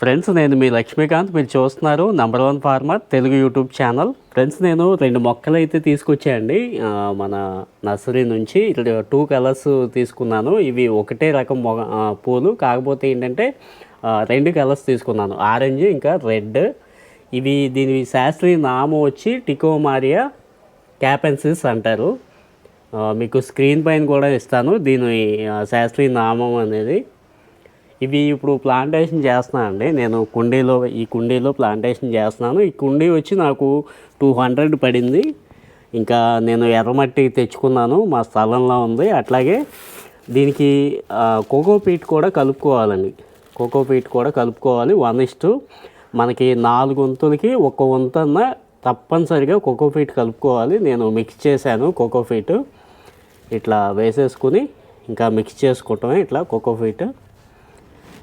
Friends నేను మీ లక్ష్మీకాంత్. మీరు చూస్తున్నారు number one farmer Telugu YouTube channel. Friends నేను రెండు మొక్కలు అయితే తీసుకొచ్చాయండి మన నర్సరీ నుంచి టూ కలర్స్ తీసుకున్నాను. ఇవి ఒకటే రకం మొగ పూలు. కాకపోతే ఏంటంటే రెండు కలర్స్ తీసుకున్నాను. ఆరెంజ్ ఇంకా రెడ్. ఇవి దీని శాస్త్రీయ నామం వచ్చి టికోమారియా క్యాపెన్సిస్ అంటారు. మీకు స్క్రీన్ పైన కూడా ఇస్తాను. దీని శాస్త్రీయ నామం అనేది. ఇవి ఇప్పుడు ప్లాంటేషన్ చేస్తున్నానండి నేను కుండీలో ఈ కుండీలో ప్లాంటేషన్ చేస్తున్నాను. ఈ కుండీ వచ్చి నాకు టూ హండ్రెడ్ పడింది. ఇంకా నేను ఎర్రమట్టి తెచ్చుకున్నాను. మా స్థలంలో ఉంది. అట్లాగే దీనికి కోకోపీట్ కోకో కూడా కలుపుకోవాలండి. కోకోపీట్ కూడా కలుపుకోవాలి. వన్ ఇస్టు మనకి నాలుగు వంతులకి ఒక వంతన్న తప్పనిసరిగా కోకోపీట్ కలుపుకోవాలి. నేను మిక్స్ చేశాను కోకోపీట్ ఇట్లా వేసేసుకుని ఇంకా మిక్స్ చేసుకోవటమే ఇట్లా కోకోపీట్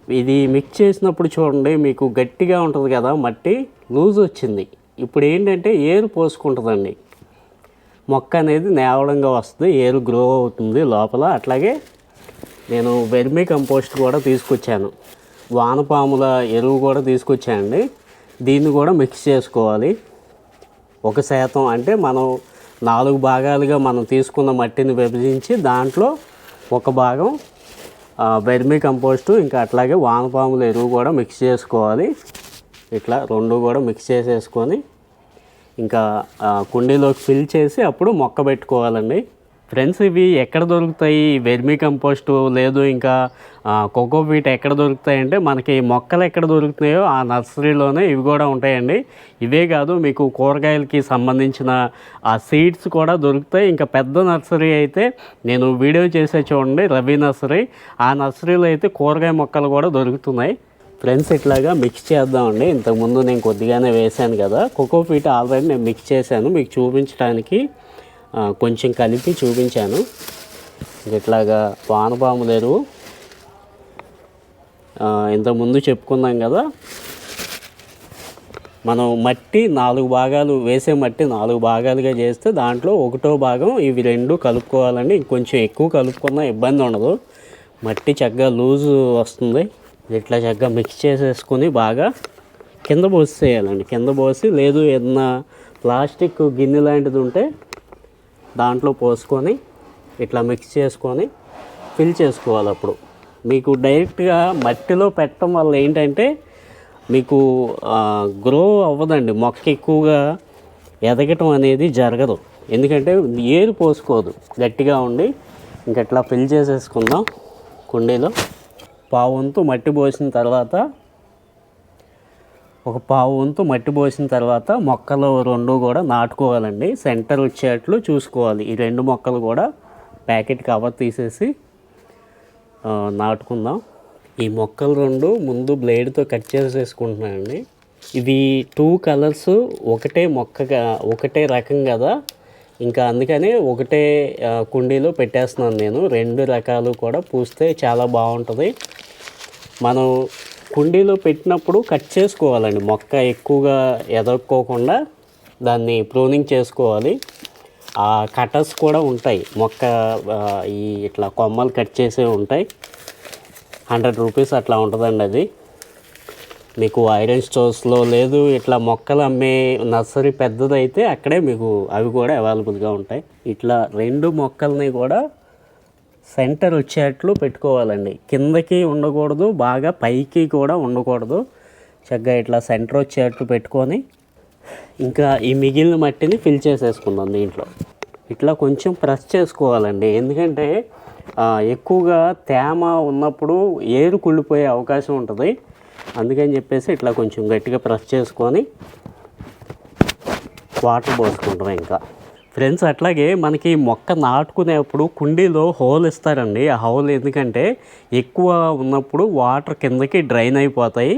ఇది మిక్స్ చేసినప్పుడు చూడండి మీకు గట్టిగా ఉంటుంది కదా మట్టి లూజ్ వచ్చింది. ఇప్పుడు ఏంటంటే ఏరు పోసుకుంటుందండి. మొక్క అనేది నేవడంగా వస్తుంది ఏరు గ్రో అవుతుంది లోపల. అట్లాగే నేను వెర్మీ కంపోస్ట్ కూడా తీసుకొచ్చాను. వానపాముల ఎరువు కూడా తీసుకొచ్చానండి. దీన్ని కూడా మిక్స్ చేసుకోవాలి. ఒక శాతం అంటే మనం నాలుగు భాగాలుగా మనం తీసుకున్న మట్టిని విభజించి దాంట్లో ఒక భాగం వెర్మీ కంపోస్టు ఇంకా అట్లాగే వానపాముల ఎరువు కూడా మిక్స్ చేసుకోవాలి. ఇట్లా రెండు కూడా మిక్స్ చేసేసుకొని ఇంకా కుండీలోకి ఫిల్ చేసి అప్పుడు మొక్క పెట్టుకోవాలండి. ఫ్రెండ్స్ ఇవి ఎక్కడ దొరుకుతాయి? వెర్మీ కంపోస్టు లేదు ఇంకా కోకోపీట్ ఎక్కడ దొరుకుతాయి అంటే మనకి మొక్కలు ఎక్కడ దొరుకుతున్నాయో ఆ నర్సరీలోనే ఇవి కూడా ఉంటాయండి. ఇవే కాదు మీకు కూరగాయలకి సంబంధించిన ఆ సీడ్స్ కూడా దొరుకుతాయి. ఇంకా పెద్ద నర్సరీ అయితే నేను వీడియో చేసే చూడండి రవి నర్సరీ. ఆ నర్సరీలో అయితే కూరగాయ మొక్కలు కూడా దొరుకుతున్నాయి. ఫ్రెండ్స్ ఇట్లాగా మిక్స్ చేద్దామండి. ఇంతకుముందు నేను కొద్దిగానే వేశాను కదా. కోకోపీట్ ఆల్రెడీ నేను మిక్స్ చేశాను. మీకు చూపించడానికి కొంచెం కలిపి చూపించాను. ఇట్లాగా వానపాముల ఎరువు ఇంతకుముందు చెప్పుకున్నాం కదా మనం మట్టి నాలుగు భాగాలు వేసే మట్టి నాలుగు భాగాలుగా చేస్తే దాంట్లో ఒకటో భాగం ఇవి రెండు కలుపుకోవాలండి. ఇంకొంచెం ఎక్కువ కలుపుకున్నా ఇబ్బంది ఉండదు. మట్టి చక్కగా లూజు వస్తుంది. ఇట్లా చక్కగా మిక్స్ చేసేసుకొని బాగా కింద పోసేయాలండి కింద పోసి లేదు ఏదన్నా ప్లాస్టిక్ గిన్నె లాంటిది ఉంటే దాంట్లో పోసుకొని ఇట్లా మిక్స్ చేసుకొని ఫిల్ చేసుకోవాలి అప్పుడు. మీకు డైరెక్ట్గా మట్టిలో పెట్టడం వల్ల ఏంటంటే మీకు గ్రో అవ్వదండి. మొక్క ఎక్కువగా ఎదగటం అనేది జరగదు. ఎందుకంటే ఏరు పోసుకోదు. గట్టిగా ఉండి ఇంకట్లా ఫిల్ చేసేసుకుందాం కుండీలో. పావుంతు మట్టి పోసిన తర్వాత ఒక పావు వంతు మట్టి పోసిన తర్వాత మొక్కలు రెండు కూడా నాటుకోవాలండి. సెంటర్ వచ్చేట్లు చూసుకోవాలి. ఈ రెండు మొక్కలు కూడా ప్యాకెట్ కవర్ తీసేసి నాటుకుందాం. ఈ మొక్కలు రెండు ముందు బ్లేడ్తో కట్ చేసేసుకుంటున్నానండి. ఇవి టూ కలర్స్ ఒకటే మొక్కగా ఒకటే రకం కదా. ఇంకా అందుకని ఒకటే కుండీలో పెట్టేస్తున్నాను నేను. రెండు రకాలు కూడా పూస్తే చాలా బాగుంటుంది. మనం కుండీలో పెట్టినప్పుడు కట్ చేసుకోవాలండి. మొక్క ఎక్కువగా ఎదక్కోకుండా దాన్ని ప్రూనింగ్ చేసుకోవాలి. ఆ కటర్స్ కూడా ఉంటాయి. మొక్క ఈ ఇట్లా కొమ్మలు కట్ చేసే ఉంటాయి. హండ్రెడ్ రూపీస్ అట్లా ఉంటుందండి అది. మీకు ఐరన్ స్టోర్స్లో లేదు ఇట్లా మొక్కలు అమ్మే నర్సరీ పెద్దదైతే అక్కడే మీకు అవి కూడా అవైలబుల్గా ఉంటాయి. ఇట్లా రెండు మొక్కల్ని కూడా సెంటర్ వచ్చేట్లు పెట్టుకోవాలండి. కిందకి ఉండకూడదు బాగా పైకి కూడా ఉండకూడదు. చక్కగా ఇట్లా సెంటర్ వచ్చేట్లు పెట్టుకొని ఇంకా ఈ మిగిలిన మట్టిని ఫిల్ చేసేసుకుందాం దీంట్లో. ఇట్లా కొంచెం ప్రెస్ చేసుకోవాలండి. ఎందుకంటే ఎక్కువగా తేమ ఉన్నప్పుడు ఏరు కుళ్ళిపోయే అవకాశం ఉంటుంది. అందుకని చెప్పేసి ఇట్లా కొంచెం గట్టిగా ప్రెస్ చేసుకొని వాటర్ పోసుకుంటాం ఇంకా. ఫ్రెండ్స్ అట్లాగే మనకి మొక్క నాటుకునేప్పుడు కుండీలో హోల్ ఇస్తారండి. ఆ హోల్ ఎందుకంటే ఎక్కువ ఉన్నప్పుడు వాటర్ కిందకి డ్రైన్ అయిపోతాయి.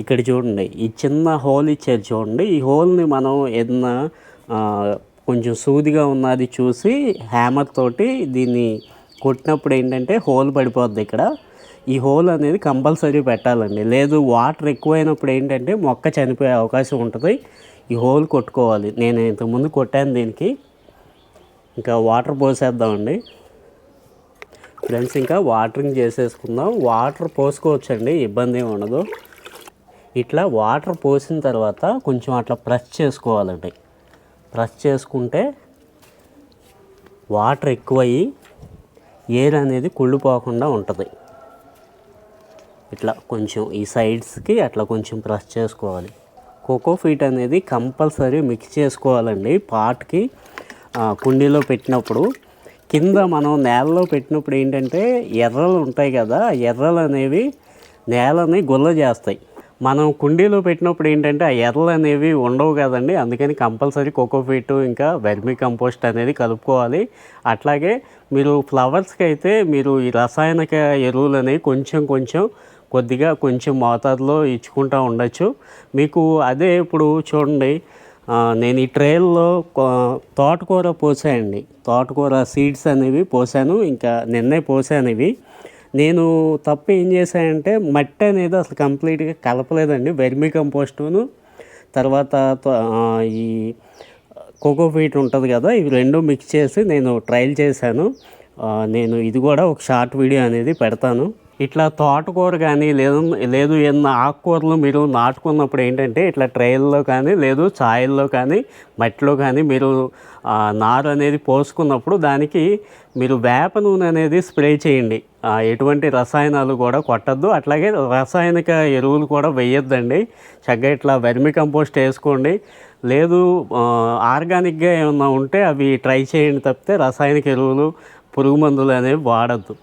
ఇక్కడ చూడండి ఈ చిన్న హోల్ ఇచ్చారు చూడండి. ఈ హోల్ని మనం ఏదన్నా కొంచెం సూదిగా ఉన్నది చూసి హ్యామర్ తోటి దీన్ని కొట్టినప్పుడు ఏంటంటే హోల్ పడిపోద్ది ఇక్కడ. ఈ హోల్ అనేది కంపల్సరీ పెట్టాలండి. లేదు వాటర్ ఎక్కువైనప్పుడు ఏంటంటే మొక్క చనిపోయే అవకాశం ఉంటుంది. ఈ హోల్ కొట్టుకోవాలి. నేను ఇంతకుముందు కొట్టాను దీనికి. ఇంకా వాటర్ పోసేద్దామండి. ఫ్రెండ్స్ ఇంకా వాటరింగ్ చేసేసుకుందాం. వాటర్ పోసుకోవచ్చండి ఇబ్బంది ఉండదు. ఇట్లా వాటర్ పోసిన తర్వాత కొంచెం అట్లా ప్రెస్ చేసుకోవాలండి. ప్రెస్ చేసుకుంటే వాటర్ ఎక్కువయ్యి ఎయిర్ అనేది కుళ్ళిపోకుండా ఉంటుంది. ఇట్లా కొంచెం ఈ సైడ్స్కి అట్లా కొంచెం ప్రెస్ చేసుకోవాలి. కోకో ఫీట్ అనేది కంపల్సరీ మిక్స్ చేసుకోవాలండి. పాట్కి కుండీలో పెట్టినప్పుడు. కింద మనం నేలలో పెట్టినప్పుడు ఏంటంటే ఎర్రలు ఉంటాయి కదా ఎర్రలు అనేవి నేలని గుల్ల చేస్తాయి. మనం కుండీలో పెట్టినప్పుడు ఏంటంటే ఆ ఎర్రలు అనేవి ఉండవు కదండి. అందుకని కంపల్సరీ కోకోఫీట్ ఇంకా వెర్మి కంపోస్ట్ అనేది కలుపుకోవాలి. అట్లాగే మీరు ఫ్లవర్స్కి అయితే మీరు ఈ రసాయనిక ఎరువులు అనేవి కొంచెం కొంచెం కొద్దిగా కొంచెం మోతాదులో ఇచ్చుకుంటూ ఉండొచ్చు. మీకు అదే ఇప్పుడు చూడండి నేను ఈ ట్రైల్లో తోటకూర పోసాయండి. తోటకూర సీడ్స్ అనేవి పోసాను ఇంకా నిన్నే పోసాను ఇవి నేను తప్పు ఏం చేశానంటే మట్టి అనేది అసలు కంప్లీట్గా కలపలేదండి. వెర్మి కంపోస్టును తర్వాత త- ఆ, ఈ కోకోఫీట్ ఉంటుంది కదా ఇవి రెండు మిక్స్ చేసి నేను ట్రయల్ చేశాను. నేను ఇది కూడా ఒక షార్ట్ వీడియో అనేది పెడతాను. ఇట్లా తోటకూర కానీ లేదు లేదు ఏదన్నా ఆకుకూరలు మీరు నాటుకున్నప్పుడు ఏంటంటే ఇట్లా ట్రైల్లో కానీ లేదు ఛాయల్లో కానీ మట్టిలో కానీ మీరు నారు అనేది పోసుకున్నప్పుడు దానికి మీరు వేప నూనె అనేది స్ప్రే చేయండి. ఎటువంటి రసాయనాలు కూడా కొట్టద్దు. అట్లాగే రసాయనిక ఎరువులు కూడా వేయొద్దండి. చక్కగా ఇట్లా వెర్మి కంపోస్ట్ వేసుకోండి. లేదు ఆర్గానిక్గా ఏమన్నా ఉంటే అవి ట్రై చేయండి తప్పితే రసాయనిక ఎరువులు పురుగు మందులు అనేవి వాడద్దు.